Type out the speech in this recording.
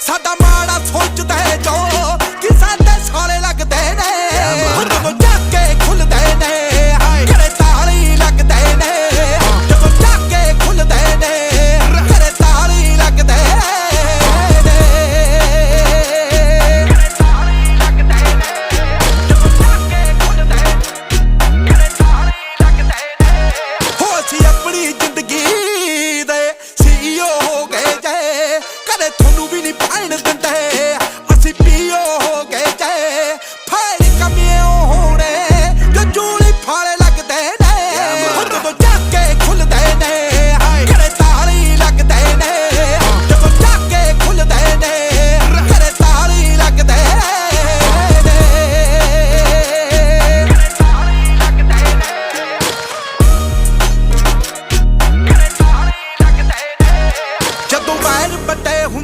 ਸਾਡਾ ਮਾੜਾ ਸੋਚ ਤੋਂ ਪੈਰ ਪਟੇ